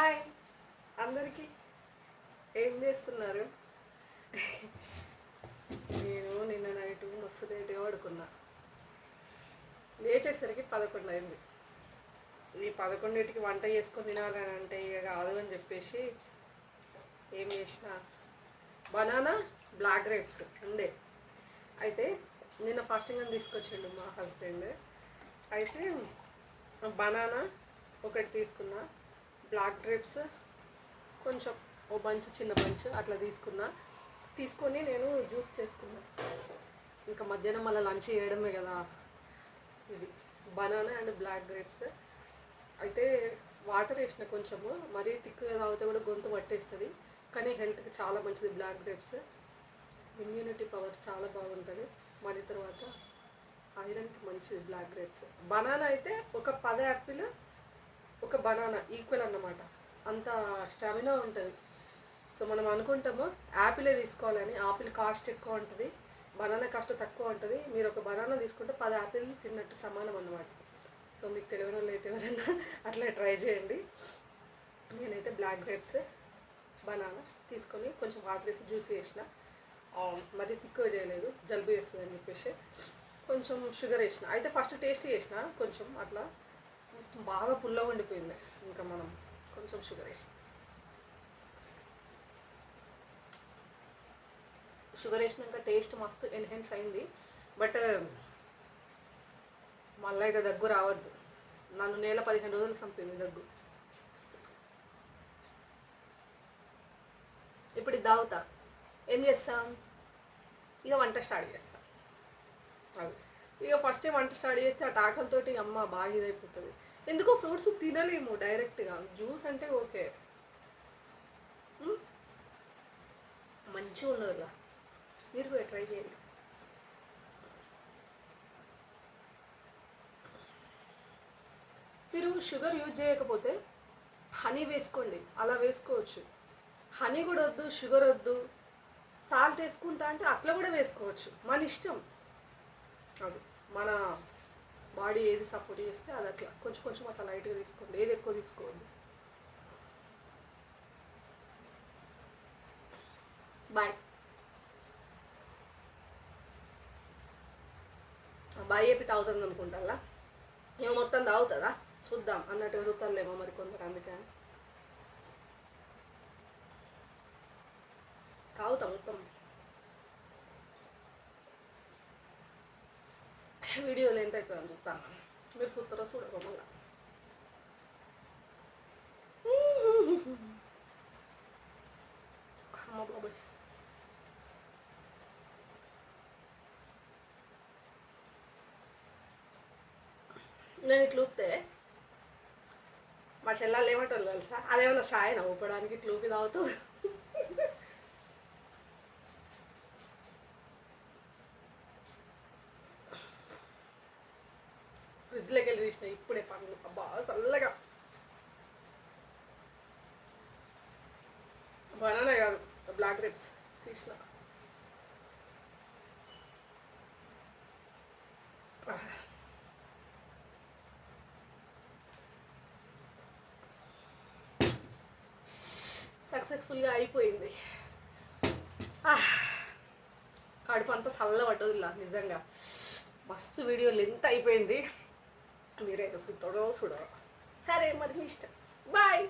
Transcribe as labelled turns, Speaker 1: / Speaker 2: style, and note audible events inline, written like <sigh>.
Speaker 1: Hi. అందరికీ ఏం చేస్తున్నారు? నేను నిన్న నైట్ మస్తు లేట్గా పడుకున్నా. లేచేసరికి పదకొండు అయింది. ఈ పదకొండింటికి వంట చేసుకొని తినాలని అంటే ఇక కాదు అని చెప్పేసి ఏం చేసిన? బనానా బ్లాక్ గ్రేప్స్ ఉండే అయితే నిన్న ఫాస్టింగ్ అని తీసుకొచ్చిండు మా హస్బెండ్. అయితే బనానా ఒకటి తీసుకున్నా. బ్లాక్ గ్రేప్స్ కొంచెం ఓ బంచ్ చిన్న బంచ్ అట్లా తీసుకున్నా. తీసుకొని నేను జ్యూస్ చేసుకున్నా. ఇంకా మధ్యాహ్నం మళ్ళీ లంచ్ చేయడమే కదా. ఇది బనానా అండ్ బ్లాక్ గ్రేప్స్ అయితే వాటర్ వేసిన కొంచెము మరీ తిక్కుగా తాగితే కూడా గొంతు పట్టేస్తుంది. కానీ హెల్త్కి చాలా మంచిది బ్లాక్ గ్రేప్స్ ఇమ్యూనిటీ పవర్ చాలా బాగుంటుంది. మరి తర్వాత ఐరన్కి మంచిది బ్లాక్ గ్రేప్స్ బనానా అయితే ఒక పది యాపిల్ ఒక బనానా ఈక్వల్ అన్నమాట. అంత స్టామినా ఉంటుంది. సో మనం అనుకుంటాము యాపిలే తీసుకోవాలని. ఆపిల్ కాస్ట్ ఎక్కువ ఉంటుంది. బనానా కాస్ట్ తక్కువ ఉంటుంది. మీరు ఒక బనానా తీసుకుంటే పది యాపిల్ తిన్నట్టు సమానం అన్నమాట. సో మీకు తెలియని వాళ్ళు అయితే ఎవరైనా <laughs> అట్లా ట్రై చేయండి. నేనైతే బ్లాక్ గ్రేప్స్ బనానా తీసుకొని కొంచెం వాటర్ వేసి జ్యూస్ వేసిన. మరీ మరి తిక్కువ చేయలేదు. జలుబు వేస్తుంది అని చెప్పేసి. కొంచెం షుగర్ వేసిన. అయితే ఫస్ట్ టేస్ట్ చేసిన. కొంచెం అట్లా బాగా పుల్లగా ఉండిపోయింది. ఇంకా మనం కొంచెం షుగర్ వేసి. షుగర్ వేసినాక టేస్ట్ మస్తు ఎన్హెన్స్ అయింది. బట్ uh, మళ్ళీ అయితే దగ్గు రావద్దు. నన్ను నెల పదిహేను రోజులు చంపింది దగ్గు. ఇప్పుడు దావుతా ఏం చేస్తాం? ఇక వంట స్టార్ట్ చేస్తాం. అది. ఇక ఫస్ట్ వంట స్టార్ట్ చేస్తే ఆ ఆకలితోటి అమ్మ బాగా ఇదైపోతుంది. ఎందుకో ఫ్రూట్స్ తినలేము డైరెక్ట్గా జ్యూస్ అంటే ఓకే. మంచిగా ఉండదు కదా మీరు కూడా ట్రై చేయండి. మీరు షుగర్ యూజ్ చేయకపోతే హనీ వేసుకోండి. అలా వేసుకోవచ్చు. హనీ కూడా వద్దు షుగర్ వద్దు. సాల్ట్ వేసుకుంటా అంటే అట్లా కూడా వేసుకోవచ్చు. మన ఇష్టం. అది మన బాడీ ఏది సపోర్ట్ చేస్తే అది అట్లా. కొంచెం కొంచెం అట్లా లైట్గా తీసుకోండి. ఏది ఎక్కువ తీసుకోవద్దు. బాయ్ బాయ్ చెప్పి తాగుతుంది అనుకుంటా ఏమో మొత్తం తాగుతుందా? చూద్దాం. అన్నట్టుగా చూస్తారులేమో మరి కొందరు అందుకే. తాగుతా మొత్తం. వీడియోలో ఎంత అవుతుందని చూస్తాను మీరు చూస్తారో చూడరు మళ్ళా? అమ్మ బాబాయ్. నేను ఇట్లా ఊపితే మా చెల్లెళ్ళు ఏమంటారు తెలుసా? అదేమన్నా షాయన ఊపడానికి? ఇట్లా ఊపి తాగుతూ? ఫ్రిడ్జ్లోకి వెళ్ళి తీసిన ఇప్పుడే పండ్లు అబ్బా చల్లగా. బనానా కాదు బ్లాక్ గ్రేప్స్ తీసిన. సక్సెస్ఫుల్గా అయిపోయింది. ఆహ్. కడుపు అంతా చల్ల పడ్డది నిజంగా. మస్తు వీడియో లెంత్ అయిపోయింది? మీరైతే చూడరో చూడరో సరే మరి మీ ఇష్టం. బాయ్.